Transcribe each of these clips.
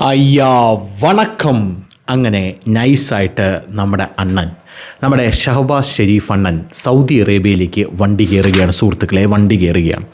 അയ്യാ വണക്കം. അങ്ങനെ നൈസായിട്ട് നമ്മുടെ അണ്ണൻ നമ്മുടെ ഷഹബാസ് ഷെരീഫ് അണ്ണൻ സൗദി അറേബ്യയിലേക്ക് വണ്ടി കയറുകയാണ്. സുഹൃത്തുക്കളെ വണ്ടി കയറുകയാണ്.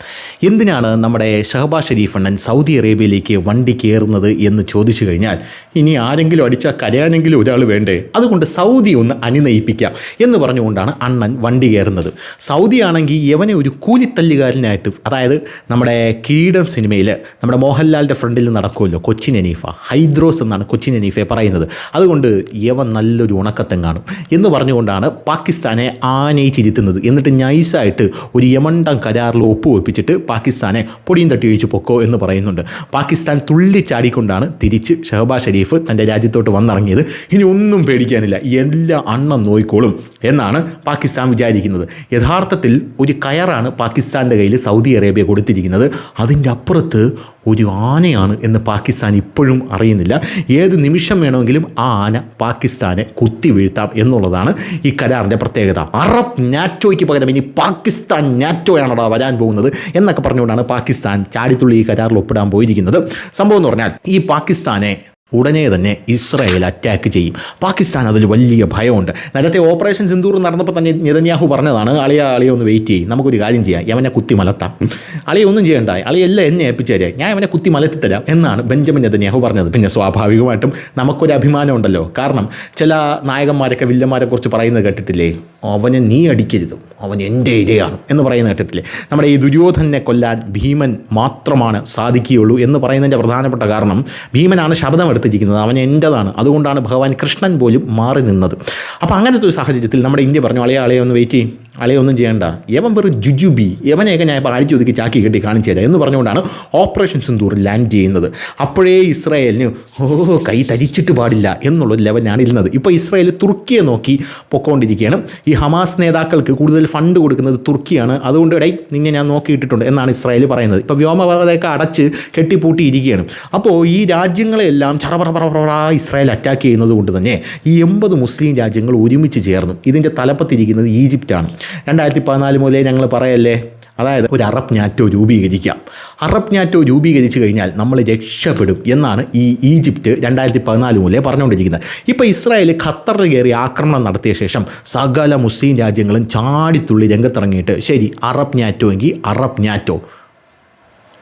എന്തിനാണ് നമ്മുടെ ഷഹബാസ് ഷെരീഫ് അണ്ണൻ സൗദി അറേബ്യയിലേക്ക് വണ്ടി കയറുന്നത് എന്ന് ചോദിച്ചു കഴിഞ്ഞാൽ ഇനി ആരെങ്കിലും അടിച്ചാൽ കരയാനെങ്കിലും ഒരാൾ വേണ്ടേ? അതുകൊണ്ട് സൗദി ഒന്ന് അനുനയിപ്പിക്കാം എന്ന് പറഞ്ഞുകൊണ്ടാണ് അണ്ണൻ വണ്ടി കയറുന്നത്. സൗദി ആണെങ്കിൽ യവനെ ഒരു കൂലിത്തല്ലുകാരനായിട്ട് അതായത് നമ്മുടെ കിരീടം സിനിമയിൽ നമ്മുടെ മോഹൻലാലിന്റെ ഫ്രണ്ടിൽ നടക്കുമല്ലോ കൊച്ചിൻ അനീഫ ഹൈദ്രോസ് എന്നാണ് കൊച്ചിൻ അനീഫയെ പറയുന്നത്. അതുകൊണ്ട് യവൻ നല്ലൊരു ഉണക്കത്തെങ്ങാണും എന്ന് പറഞ്ഞുകൊണ്ടാണ് പാകിസ്ഥാനെ ആനയിച്ചിരുത്തുന്നത്. എന്നിട്ട് നൈസായിട്ട് ഒരു യമണ്ടം കരാറിൽ ഒപ്പുവെപ്പിച്ചിട്ട് പാകിസ്ഥാനെ പൊടിയും തട്ടി ഒഴിച്ച് പൊക്കോ എന്ന് പറയുന്നുണ്ട്. പാകിസ്ഥാൻ തുള്ളിച്ചാടിക്കൊണ്ടാണ് തിരിച്ച് ഷഹബാ ഷെരീഫ് തന്റെ രാജ്യത്തോട്ട് വന്നിറങ്ങിയത്. ഇനി ഒന്നും പേടിക്കാനില്ല. എല്ലാ അണ്ണം നോയിക്കോളും എന്നാണ് പാകിസ്ഥാൻ വിചാരിക്കുന്നത്. യഥാർത്ഥത്തിൽ ഒരു കയറാണ് പാകിസ്ഥാന്റെ കയ്യിൽ സൗദി അറേബ്യ കൊടുത്തിരിക്കുന്നത്. അതിന്റെ അപ്പുറത്ത് ഒരു ആനയാണ് എന്ന് പാകിസ്ഥാൻ ഇപ്പോഴും അറിയുന്നില്ല. ഏത് നിമിഷം വേണമെങ്കിലും ആ ആന പാകിസ്ഥാനെ കുത്തി വീഴ്ത്താം എന്നുള്ളതാണ് ഈ കരാറിന്റെ പ്രത്യേകത. അറബ് നാറ്റോയ്ക്ക് പകരം ഇനി പാകിസ്ഥാൻ നാറ്റോയാണോ വരാൻ പോകുന്നത് എന്നൊക്കെ പറഞ്ഞുകൊണ്ടാണ് പാകിസ്ഥാൻ ചാടിത്തുള്ളി ഈ കരാറിൽ ഒപ്പിടാൻ പോയിരിക്കുന്നത്. സംഭവം എന്ന് പറഞ്ഞാൽ ഈ പാകിസ്ഥാനെ ഉടനെ തന്നെ ഇസ്രായേൽ അറ്റാക്ക് ചെയ്യും. പാകിസ്ഥാൻ അതിൽ വലിയ ഭയമുണ്ട്. നേരത്തെ ഓപ്പറേഷൻ സിന്ദൂർ നടന്നപ്പോൾ തന്നെ നെതന്യാഹു പറഞ്ഞതാണ് അളിയ അളിയ ഒന്ന് വെയിറ്റ് ചെയ്യും. നമുക്കൊരു കാര്യം ചെയ്യാം. യവനെ കുത്തി മലത്താം. അളിയ ഒന്നും ചെയ്യണ്ട. അളിയ എന്നെ ഏൽപ്പിച്ചു തരാം. ഞാൻ അവനെ കുത്തി മലത്തി തരാം എന്നാണ് ബെഞ്ചമിൻ നെതന്യാഹു പറഞ്ഞത്. പിന്നെ സ്വാഭാവികമായിട്ടും നമുക്കൊരു അഭിമാനമുണ്ടല്ലോ കാരണം ചില നായകന്മാരൊക്കെ വില്ലന്മാരെ കുറിച്ച് പറയുന്നത് കേട്ടിട്ടില്ലേ? അവനെ നീ അടിക്കരുത്. അവൻ എന്റെ ഇരയാണ് എന്ന് പറയുന്ന ഘട്ടത്തിൽ. നമ്മുടെ ഈ ദുര്യോധനെ കൊല്ലാൻ ഭീമൻ മാത്രമാണ് സാധിക്കുകയുള്ളൂ എന്ന് പറയുന്നതിന്റെ പ്രധാനപ്പെട്ട കാരണം ഭീമനാണ് ശബ്ദം എടുത്തിരിക്കുന്നത്. അവൻ എന്റെതാണ്. അതുകൊണ്ടാണ് ഭഗവാൻ കൃഷ്ണൻ പോലും മാറി നിന്നത്. അപ്പോൾ അങ്ങനത്തെ ഒരു സാഹചര്യത്തിൽ നമ്മുടെ ഇന്ത്യ പറഞ്ഞു അളയെ അളയെ ഒന്ന് വെയിറ്റ് ചെയ്യും. അളയെ ഒന്നും ചെയ്യേണ്ട. യവൻ വെറും ജുജുബി. യവനെയൊക്കെ ഞാൻ ഇപ്പോൾ അടിച്ചു ഒതുക്കി ചാക്കി കെട്ടി കാണിച്ചു തരാം എന്ന് പറഞ്ഞുകൊണ്ടാണ് ഓപ്പറേഷൻ സിന്ദൂർ ലാൻഡ് ചെയ്യുന്നത്. അപ്പോഴേ ഇസ്രായേലിന് ഓ കൈ തരിച്ചിട്ട് പാടില്ല എന്നുള്ള ലെവലാണ് ഇരുന്നത്. ഇപ്പോൾ ഇസ്രായേൽ തുർക്കിയെ നോക്കി പൊക്കോണ്ടിരിക്കുകയാണ്. ഈ ഹമാസ് നേതാക്കൾക്ക് കൂടുതൽ ഫണ്ട് കൊടുക്കുന്നത് തുർക്കിയാണ്. അതുകൊണ്ട് ഇടയിൽ നിന്നെ ഞാൻ നോക്കിയിട്ടിട്ടുണ്ട് എന്നാണ് ഇസ്രായേൽ പറയുന്നത്. ഇപ്പോൾ വ്യോമപാതയൊക്കെ അടച്ച് കെട്ടിപ്പൂട്ടിയിരിക്കുകയാണ്. അപ്പോൾ ഈ രാജ്യങ്ങളെല്ലാം ചറപറ പറ ഇസ്രായേൽ അറ്റാക്ക് ചെയ്യുന്നത് കൊണ്ട് തന്നെ ഈ എൺപത് മുസ്ലിം രാജ്യങ്ങൾ ഒരുമിച്ച് ചേർന്നു. ഇതിന്റെ തലപ്പത്തിരിക്കുന്നത് ഈജിപ്റ്റാണ്. രണ്ടായിരത്തി പതിനാല് മുതലേ ഞങ്ങൾ പറയല്ലേ അതായത് ഒരു അറബ് ഞാറ്റോ രൂപീകരിക്കാം. അറബ് ഞാറ്റോ രൂപീകരിച്ചു കഴിഞ്ഞാൽ നമ്മൾ രക്ഷപ്പെടും എന്നാണ് ഈ ഈജിപ്റ്റ് രണ്ടായിരത്തി പതിനാല് മുതലേ പറഞ്ഞുകൊണ്ടിരിക്കുന്നത്. ഇപ്പോൾ ഇസ്രായേൽ ഖത്തറിൽ കയറി ആക്രമണം നടത്തിയ ശേഷം സകല മുസ്ലിം രാജ്യങ്ങളും ചാടിത്തുള്ളി രംഗത്തിറങ്ങിയിട്ട് ശരി അറബ് ഞാറ്റോ എങ്കിൽ അറബ് ഞാറ്റോ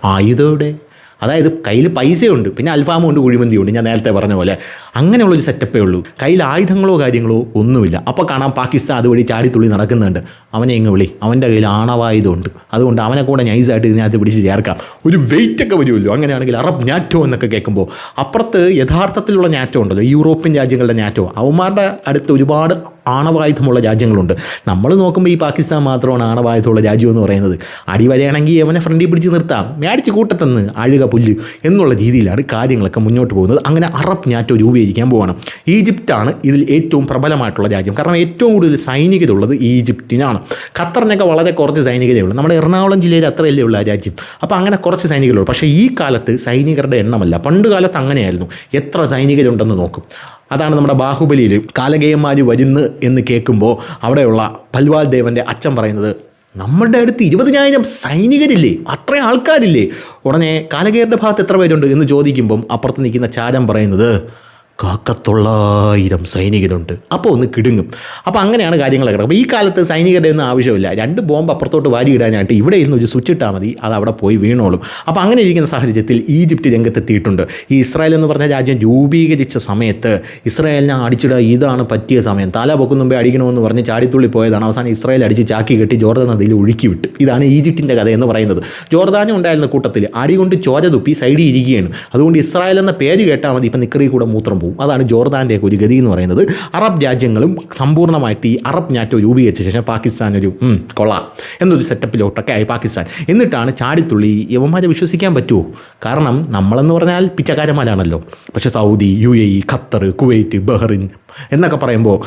ആയുധയുടെ അതായത് കയ്യിൽ പൈസയുണ്ട് പിന്നെ അൽഫാമും ഉണ്ട് കുഴിമന്തിയുണ്ട് ഞാൻ നേരത്തെ പറഞ്ഞ പോലെ. അങ്ങനെയുള്ളൊരു സെറ്റപ്പേ ഉള്ളൂ. കയ്യിൽ ആയുധങ്ങളോ കാര്യങ്ങളോ ഒന്നുമില്ല. അപ്പോൾ കാണാം പാകിസ്ഥാൻ അതുവഴി ചാടിത്തുള്ളി നടക്കുന്നുണ്ട്. അവനെ ഇങ്ങ് വിളി. അവന്റെ കയ്യിൽ ആണവായുധമുണ്ട്. അതുകൊണ്ട് അവനെ കൂടെ നൈസായിട്ട് ഇതിനകത്ത് പിടിച്ച് ചേർക്കാം. ഒരു വെയിറ്റ് ഒക്കെ വരുമല്ലോ. അങ്ങനെയാണെങ്കിൽ അറബ് നാറ്റോ എന്നൊക്കെ കേൾക്കുമ്പോൾ അപ്പുറത്ത് യഥാർത്ഥത്തിലുള്ള നാറ്റോ ഉണ്ടല്ലോ. യൂറോപ്യൻ രാജ്യങ്ങളുടെ നാറ്റോ. അവന്മാരുടെ അടുത്ത് ഒരുപാട് ആണവായുധമുള്ള രാജ്യങ്ങളുണ്ട്. നമ്മൾ നോക്കുമ്പോൾ ഈ പാകിസ്ഥാൻ മാത്രമാണ് ആണവായുധമുള്ള രാജ്യം എന്ന് പറയുന്നത്. അടി വരെയാണെങ്കിൽ അവനെ ഫ്രണ്ടിൽ പിടിച്ച് നിർത്താം. മേടിച്ച് കൂട്ടത്തെന്ന് അഴുക പുല്ല് എന്നുള്ള രീതിയിലാണ് കാര്യങ്ങളൊക്കെ മുന്നോട്ട് പോകുന്നത്. അങ്ങനെ അറബ് ഞാറ്റോ രൂപീകരിക്കാൻ പോവാണ്. ഈജിപ്റ്റാണ് ഇതിൽ ഏറ്റവും പ്രബലമായിട്ടുള്ള രാജ്യം. കാരണം ഏറ്റവും കൂടുതൽ സൈനികത ഉള്ളത് ഈജിപ്റ്റിനാണ്. ഖത്തറിനൊക്കെ വളരെ കുറച്ച് സൈനികതയേ ഉള്ളൂ നമ്മുടെ എറണാകുളം ജില്ലയിൽ അത്രയല്ലേ ഉള്ള രാജ്യം. അപ്പോൾ അങ്ങനെ കുറച്ച് സൈനികരുള്ളൂ പക്ഷേ ഈ കാലത്ത് സൈനികരുടെ എണ്ണമല്ല. പണ്ട് കാലത്ത് അങ്ങനെയായിരുന്നു. എത്ര സൈനികരുണ്ടെന്ന് നോക്കും. അതാണ് നമ്മുടെ ബാഹുബലിയിൽ കാലകേയന്മാർ വരുന്നു എന്ന് കേൾക്കുമ്പോൾ അവിടെയുള്ള പൽവാൽ ദേവന്റെ അച്ഛൻ പറയുന്നത് നമ്മുടെ അടുത്ത് ഇരുപതിനായിരം സൈനികരില്ലേ? അത്ര ആൾക്കാരില്ലേ? ഉടനെ കാലകേയരുടെ ഭാഗത്ത് എത്ര പേരുണ്ട് എന്ന് ചോദിക്കുമ്പം അപ്പുറത്ത് നിൽക്കുന്ന ചാരം പറയുന്നത് കാക്കത്തൊള്ളായിരം സൈനികരുണ്ട്. അപ്പോൾ ഒന്ന് കിടുങ്ങും. അപ്പോൾ അങ്ങനെയാണ് കാര്യങ്ങൾ കിടക്കുക അപ്പോൾ ഈ കാലത്ത് സൈനികരുടെ ഒന്നും ആവശ്യമില്ല. രണ്ട് ബോംബ് അപ്പുറത്തോട്ട് വാരി ഇടാനായിട്ട് ഇവിടെ ഇരുന്ന് ഒരു സ്വിച്ച് ഇട്ടാൽ മതി. അത് അവിടെ പോയി വീണോളും. അപ്പോൾ അങ്ങനെ ഇരിക്കുന്ന സാഹചര്യത്തിൽ ഈജിപ്റ്റ് രംഗത്തെത്തിയിട്ടുണ്ട്. ഈ ഇസ്രായേൽ എന്ന് പറഞ്ഞ രാജ്യം രൂപീകരിച്ച സമയത്ത് ഇസ്രായേലിനെ അടിച്ചിടുക ഇതാണ് പറ്റിയ സമയം. തല പൊക്കും അടിക്കണമെന്ന് പറഞ്ഞ് ചാടിത്തുള്ളി പോയതാണ്. അവസാനം ഇസ്രായേൽ അടിച്ച് ചാക്കി കെട്ടി ജോർദാൻ നദിയിൽ ഒഴുക്കി വിട്ടു. ഇതാണ് ഈജിപ്റ്റിന്റെ കഥ എന്ന് പറയുന്നത്. ജോർദാനും ഉണ്ടായിരുന്ന കൂട്ടത്തിൽ അടികൊണ്ട് ചോര തുപ്പി സൈഡിൽ ഇരിക്കുകയാണ്. അതുകൊണ്ട് ഇസ്രായേൽ എന്ന പേര് കേട്ടാൽ മതി. ഇപ്പം നിക്കറി കൂടെ മൂത്രം പോകും അതാണ് ജോർദാന്റെ ഒരു ഗതി എന്ന് പറയുന്നത്. അറബ് രാജ്യങ്ങളും സമ്പൂർണമായിട്ട് ഈ അറബ് നാറ്റോ രൂപീകരിച്ച ശേഷം പാകിസ്ഥാൻ ഒരു കൊള്ളാം. എന്നൊരു സെറ്റപ്പിലോട്ടൊക്കെ ആയി പാകിസ്ഥാൻ. എന്നിട്ടാണ് ചാടിത്തുള്ളി യവന്മാരെ വിശ്വസിക്കാൻ പറ്റുമോ കാരണം നമ്മളെന്ന് പറഞ്ഞാൽ പിച്ചക്കാരന്മാരാണല്ലോ. പക്ഷേ Saudi U A E Qatar Kuwait Bahrain എന്നൊക്കെ പറയുമ്പോൾ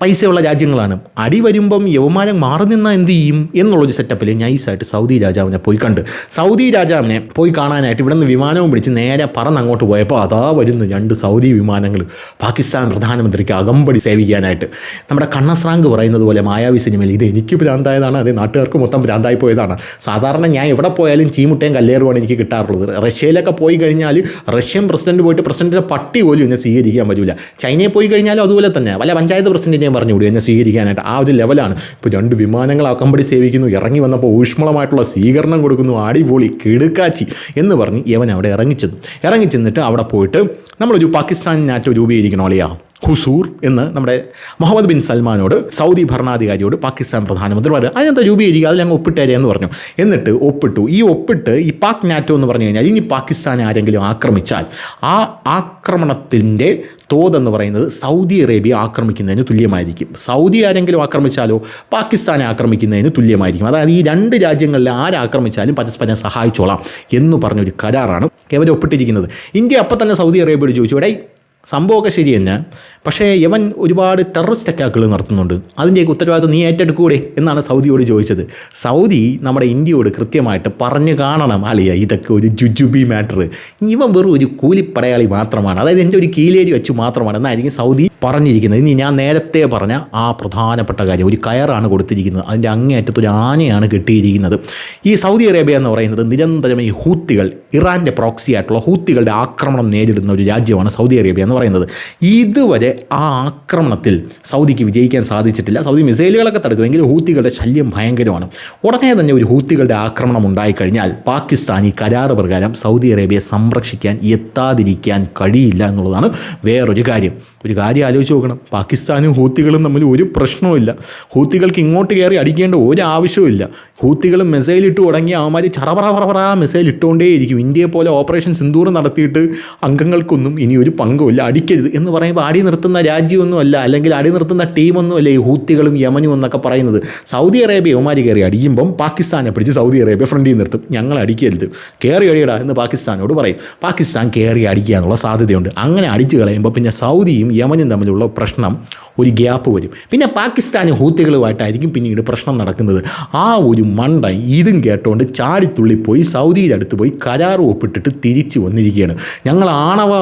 പൈസയുള്ള രാജ്യങ്ങളാണ്. അടി വരുമ്പം യവമാനം മാറി നിന്നാൽ എന്ത് ചെയ്യും എന്നുള്ളൊരു സെറ്റപ്പിൽ നൈസായിട്ട് സൗദി രാജാവിനെ പോയി കണ്ട്. സൗദി രാജാവിനെ പോയി കാണാനായിട്ട് ഇവിടെ നിന്ന് വിമാനവും പിടിച്ച് നേരെ പറന്ന് അങ്ങോട്ട് പോയപ്പോൾ അതാ വരുന്നു രണ്ട് സൗദി വിമാനങ്ങൾ പാകിസ്ഥാൻ പ്രധാനമന്ത്രിക്ക് അകമ്പടി സേവിക്കാനായിട്ട്. നമ്മുടെ കണ്ണസ്രാങ്ക് പറയുന്നത് പോലെ മായാവി സിനിമയിൽ ഇത് എനിക്ക് ഭ്രാന്തായതാണ് അതേ നാട്ടുകാർക്ക് മൊത്തം ഭ്രാന്തായി പോയതാണ്. സാധാരണ ഞാൻ എവിടെ പോയാലും ചീമുട്ടയും കല്ലേറുമാണ് എനിക്ക് കിട്ടാറുള്ളത്. റഷ്യയിലൊക്കെ പോയി കഴിഞ്ഞാൽ റഷ്യൻ പ്രസിഡന്റ് പോയിട്ട് പ്രസിഡന്റിന്റെ പട്ടി പോലും എന്നെ സ്വീകരിക്കാൻ പറ്റില്ല ചൈനയിൽ പോയി കഴിഞ്ഞാലും അതുപോലെ തന്നെ. വല്ല പഞ്ചായത്ത് പ്രസിഡന്റിനെയും പറഞ്ഞു ഉടനെ എന്നെ സ്വീകരിക്കാനായിട്ട്. ആ ഒരു ലെവലാണ്. ഇപ്പോൾ രണ്ട് വിമാനങ്ങൾ അക്കമ്പടി സേവിക്കുന്നു ഇറങ്ങി വന്നപ്പോൾ ഊഷ്മളമായിട്ടുള്ള സ്വീകരണം കൊടുക്കുന്നു അടിപൊളി കിടുക്കാച്ചി എന്ന് പറഞ്ഞ് യവൻ അവിടെ ഇറങ്ങിച്ചെന്നു. ഇറങ്ങിച്ചെന്നിട്ട് അവിടെ പോയിട്ട് നമ്മളൊരു പാകിസ്ഥാൻ നാറ്റോ രൂപീകരിക്കണോ അളിയാ? ഹുസൂർ എന്ന് നമ്മുടെ മുഹമ്മദ് ബിൻ സൽമാനോട് സൗദി ഭരണാധികാരിയോട് പാകിസ്ഥാൻ പ്രധാനമന്ത്രി പറയുക അതിനകത്ത് രൂപീകരിക്കുക അതിൽ ഞങ്ങൾ ഒപ്പിട്ടേരെ എന്ന് പറഞ്ഞു. എന്നിട്ട് ഒപ്പിട്ടു. ഈ ഒപ്പിട്ട് ഈ പാക് നാറ്റോ എന്ന് പറഞ്ഞു കഴിഞ്ഞാൽ ഇനി പാകിസ്ഥാൻ ആരെങ്കിലും ആക്രമിച്ചാൽ ആ ആക്രമണത്തിന്റെ തോതെന്ന് പറയുന്നത് സൗദി അറേബ്യ ആക്രമിക്കുന്നതിന് തുല്യമായിരിക്കും. സൗദി ആരെങ്കിലും ആക്രമിച്ചാലോ പാകിസ്ഥാനെ ആക്രമിക്കുന്നതിന് തുല്യമായിരിക്കും. അതായത് ഈ രണ്ട് രാജ്യങ്ങളിൽ ആരാക്രമിച്ചാലും പരസ്പരം സഹായിച്ചോളാം എന്ന് പറഞ്ഞൊരു കരാറാണ് ഇവർ ഒപ്പിട്ടിരിക്കുന്നത്. ഇന്ത്യ അപ്പം തന്നെ സൗദി അറേബ്യയോട് ചോദിച്ചു എടേ സംഭവമൊക്കെ ശരി തന്നെ. പക്ഷേ യവൻ ഒരുപാട് ടെററിസ്റ്റ് അറ്റാക്കുകൾ നടത്തുന്നുണ്ട്. അതിന്റെയൊക്കെ ഉത്തരവാദിത്വം നീ ഏറ്റെടുക്കൂടെ എന്നാണ് സൗദിയോട് ചോദിച്ചത്. സൗദി നമ്മുടെ ഇന്ത്യയോട് കൃത്യമായിട്ട് പറഞ്ഞു കാണണം അളിയ ഇതൊക്കെ ഒരു ജുജുബി മാറ്റർ ഇവൻ വെറും ഒരു കൂലിപ്പടയാളി മാത്രമാണ്. അതായത് എന്റെ ഒരു കീലേരി വെച്ച് മാത്രമാണ്. എന്നായിരിക്കും സൗദി പറഞ്ഞിരിക്കുന്നത്. ഇനി ഞാൻ നേരത്തെ പറഞ്ഞ ആ പ്രധാനപ്പെട്ട കാര്യം ഒരു കയറാണ് കൊടുത്തിരിക്കുന്നത്. അതിന്റെ അങ്ങേയറ്റത്ത് ഒരു ആനയാണ് കിട്ടിയിരിക്കുന്നത്. ഈ സൗദി അറേബ്യ എന്ന് പറയുന്നത് നിരന്തരം ഈ ഹൂത്തികൾ ഇറാന്റെ പ്രോക്സി ആയിട്ടുള്ള ഹൂത്തികളുടെ ആക്രമണം നേരിടുന്ന ഒരു രാജ്യമാണ് സൗദി അറേബ്യ എന്ന് പറയുന്നത്. ഇതുവരെ ആ ആക്രമണത്തിൽ സൗദിക്ക് വിജയിക്കാൻ സാധിച്ചിട്ടില്ല. സൗദി മിസൈലുകളൊക്കെ തടുക്കുമെങ്കിൽ ഹൂത്തികളുടെ ശല്യം ഭയങ്കരമാണ്. ഉടനെ തന്നെ ഒരു ഹൂത്തികളുടെ ആക്രമണം ഉണ്ടായിക്കഴിഞ്ഞാൽ പാകിസ്ഥാൻ ഈ കരാറ് പ്രകാരം സൗദി അറേബ്യയെ സംരക്ഷിക്കാൻ എത്താതിരിക്കാൻ കഴിയില്ല എന്നുള്ളതാണ് വേറൊരു കാര്യം. ഒരു കാര്യം ആലോചിച്ച് നോക്കണം. പാകിസ്ഥാനും ഹൂത്തികളും തമ്മിൽ ഒരു പ്രശ്നവുമില്ല. ഹൂത്തികൾക്ക് ഇങ്ങോട്ട് കയറി അടിക്കേണ്ട ഒരു ആവശ്യവുമില്ല ഹൂത്തികൾ മിസൈൽ ഇട്ട് തുടങ്ങി അവന്മാർ ചറപറ പറ മിസൈൽ ഇട്ടുകൊണ്ടേയിരിക്കും. ഇന്ത്യയെ പോലെ ഓപ്പറേഷൻ സിന്ദൂർ നടത്തിയിട്ട് അംഗങ്ങൾക്കൊന്നും ഇനി ഒരു പങ്കുമില്ല. അടിക്കരുത് എന്ന് പറയുമ്പോൾ അടി നിർത്തുന്ന രാജ്യമൊന്നുമല്ല അല്ലെങ്കിൽ അടി നിർത്തുന്ന ടീമൊന്നുമല്ല ഈ ഹൂത്തികളും യമനും എന്നൊക്കെ പറയുന്നത്. സൗദി അറേബ്യ യവമാരി കയറി അടിക്കുമ്പം പാകിസ്ഥാനെ പിടിച്ച് സൗദി അറേബ്യ ഫ്രണ്ടിൽ നിർത്തും. ഞങ്ങൾ അടിക്കരുത്. കയറി അടിയടാ എന്ന് പാകിസ്ഥാനോട് പറയും. പാകിസ്ഥാൻ കയറി അടിക്കുക എന്നുള്ള സാധ്യതയുണ്ട്. അങ്ങനെ അടിച്ചു കളയുമ്പോൾ പിന്നെ സൗദിയും യമനും തമ്മിലുള്ള പ്രശ്നം ഒരു ഗ്യാപ്പ് വരും. പിന്നെ പാകിസ്ഥാനി ഹൂത്തികളുമായിട്ടായിരിക്കും പിന്നീട് പ്രശ്നം നടക്കുന്നത്. ആ ഒരു മണ്ട ഇതും കേട്ടോണ്ട് ചാടിത്തുള്ളിപ്പോയി സൗദിയുടെ അടുത്ത് പോയി കരാർ ഒപ്പിട്ടിട്ട് തിരിച്ചു വന്നിരിക്കുകയാണ്. ഞങ്ങൾ ആണവ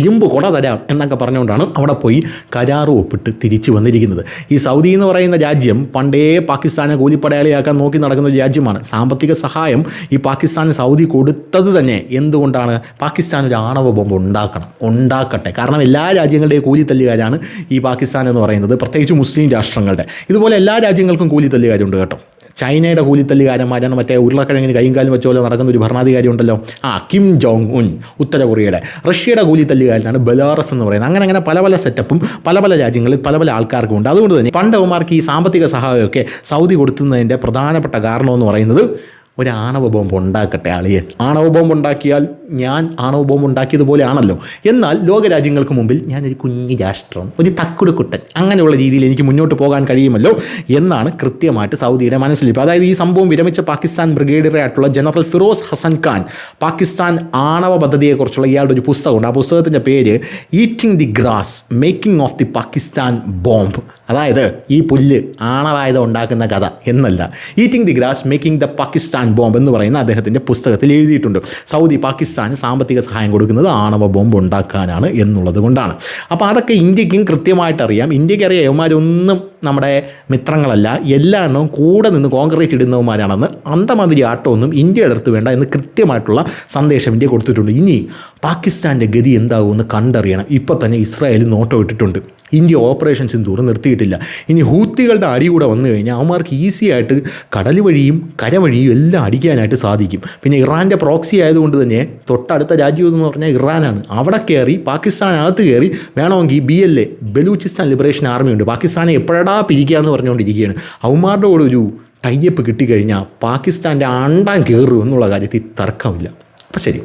ഇരുമ്പ് കൊട തരാം എന്നൊക്കെ പറഞ്ഞുകൊണ്ടാണ് അവിടെ പോയി കരാർ ഒപ്പിട്ട് തിരിച്ചു വന്നിരിക്കുന്നത്. ഈ സൗദി എന്ന് പറയുന്ന രാജ്യം പണ്ടേ പാകിസ്ഥാനെ കൂലിപ്പടയാളിയാക്കാൻ നോക്കി നടക്കുന്ന ഒരു രാജ്യമാണ്. സാമ്പത്തിക സഹായം ഈ പാകിസ്ഥാന് സൗദി കൊടുത്തത് തന്നെ. എന്തുകൊണ്ടാണ്? പാകിസ്ഥാൻ ഒരു ആണവ ബോംബ് ഉണ്ടാക്കണം. ഉണ്ടാക്കട്ടെ. കാരണം എല്ലാ രാജ്യങ്ങളുടെയും കൂലിത്തല്ലുകാരാണ് ഈ പാകിസ്ഥാൻ എന്ന് പറയുന്നത് പ്രത്യേകിച്ച് മുസ്ലിം രാഷ്ട്രങ്ങളുടെ. ഇതുപോലെ എല്ലാ രാജ്യങ്ങൾക്കും കൂലിത്തല്ലുകാരുണ്ട് കേട്ടോ. ചൈനയുടെ കൂലിത്തല്ലുകാരന്മാരാണ് മറ്റേ ഉരുളക്കിഴങ്ങിന് കൈയും കാലും വെച്ച പോലെ നടക്കുന്ന ഒരു ഭരണാധികാരി ഉണ്ടല്ലോ ആ കിം ജോങ് ഉൻ ഉത്തര കൊറിയയുടെ. റഷ്യയുടെ കൂലിത്തല്ലുകാരനാണ് ബലാറസ് എന്ന് പറയുന്നത്. അങ്ങനെ അങ്ങനെ പല പല സെറ്റപ്പും പല പല രാജ്യങ്ങളിൽ പല പല ആൾക്കാർക്കും ഉണ്ട്. അതുകൊണ്ട് തന്നെ പണ്ട് ഈ സാമ്പത്തിക സഹായമൊക്കെ സൗദി കൊടുത്തുന്നതിന്റെ പ്രധാനപ്പെട്ട കാരണമെന്ന് പറയുന്നത് ഒരു ആണവ ബോംബ് ഉണ്ടാക്കട്ടെ ആളിയെ ആണവ ബോംബ് ഉണ്ടാക്കിയാൽ ഞാൻ ആണവ ബോംബ് ഉണ്ടാക്കിയതുപോലെ ആണല്ലോ എന്നാൽ ലോകരാജ്യങ്ങൾക്ക് മുമ്പിൽ ഞാനൊരു കുഞ്ഞു രാഷ്ട്രം ഒരു തക്കുട് കുട്ടൻ അങ്ങനെയുള്ള രീതിയിൽ എനിക്ക് മുന്നോട്ട് പോകാൻ കഴിയുമല്ലോ എന്നാണ് കൃത്യമായിട്ട് സൗദിയുടെ മനസ്സിലിപ്പോൾ അതായത് ഈ സംഭവം വിരമിച്ച പാകിസ്ഥാൻ ബ്രിഗേഡിയർ ആയിട്ടുള്ള ജനറൽ ഫിറോസ് ഹസൻ ഖാൻ പാകിസ്ഥാൻ ആണവ പദ്ധതിയെക്കുറിച്ചുള്ള ഇയാളുടെ ഒരു പുസ്തകമുണ്ട്. ആ പുസ്തകത്തിന്റെ പേര് eating the grass making of the Pakistan bomb അതായത് ഈ പുല്ല് ആണവായുധം ഉണ്ടാക്കുന്ന കഥ എന്നല്ല. Eating the grass making the Pakistan bomb എന്ന് പറയുന്ന അദ്ദേഹത്തിന്റെ പുസ്തകത്തിൽ എഴുതിയിട്ടുണ്ട്. സൗദി പാകിസ്ഥാന് സാമ്പത്തിക സഹായം കൊടുക്കുന്നത് ആണവ ബോംബ് ഉണ്ടാക്കാനാണ് എന്നുള്ളത് കൊണ്ടാണ്. അപ്പോൾ അതൊക്കെ ഇന്ത്യക്കും കൃത്യമായിട്ട് അറിയാം ഇന്ത്യയ്ക്ക് അറിയാം ഇവന്മാരൊന്നും നമ്മുടെ മിത്രങ്ങളല്ല എല്ലാ എണ്ണവും കൂടെ നിന്ന് കോൺക്രീറ്റ് ഇടുന്നവന്മാരാണെന്ന് അന്തമാതിരി ആട്ടമൊന്നും ഇന്ത്യ അടുത്ത് വേണ്ട എന്ന് കൃത്യമായിട്ടുള്ള സന്ദേശം ഇന്ത്യ കൊടുത്തിട്ടുണ്ട്. ഇനി പാകിസ്ഥാന്റെ ഗതി എന്താകുമെന്ന് കണ്ടറിയണം. ഇപ്പോൾ തന്നെ ഇസ്രായേൽ നോട്ടോ ഇട്ടിട്ടുണ്ട്. ഇന്ത്യ ഓപ്പറേഷൻ ദൂരം നിർത്തിയിട്ടില്ല. ഇനി ഹൂത്തികളുടെ അടി കൂടെ വന്നു കഴിഞ്ഞാൽ അവന്മാർക്ക് ഈസി ആയിട്ട് കടൽ വഴിയും കര വഴിയും എല്ലാം അടിക്കാനായിട്ട് സാധിക്കും. പിന്നെ ഇറാന്റെ പ്രോക്സി ആയതുകൊണ്ട് തന്നെ തൊട്ടടുത്ത രാജ്യം എന്ന് പറഞ്ഞാൽ ഇറാനാണ്. അവിടെ കയറി പാകിസ്ഥാനകത്ത് കയറി വേണമെങ്കിൽ B L A Balochistan liberation army ഉണ്ട് പാകിസ്ഥാനെ എപ്പോഴാ പിരിക്കുക എന്ന് പറഞ്ഞുകൊണ്ടിരിക്കുകയാണ് അവന്മാരുടെ കൂടെ ഒരു ടൈപ്പ് കിട്ടിക്കഴിഞ്ഞാൽ പാകിസ്ഥാന്റെ അണ്ടാൻ കയറും എന്നുള്ള കാര്യത്തിൽ തർക്കമില്ല. അപ്പം ശരി.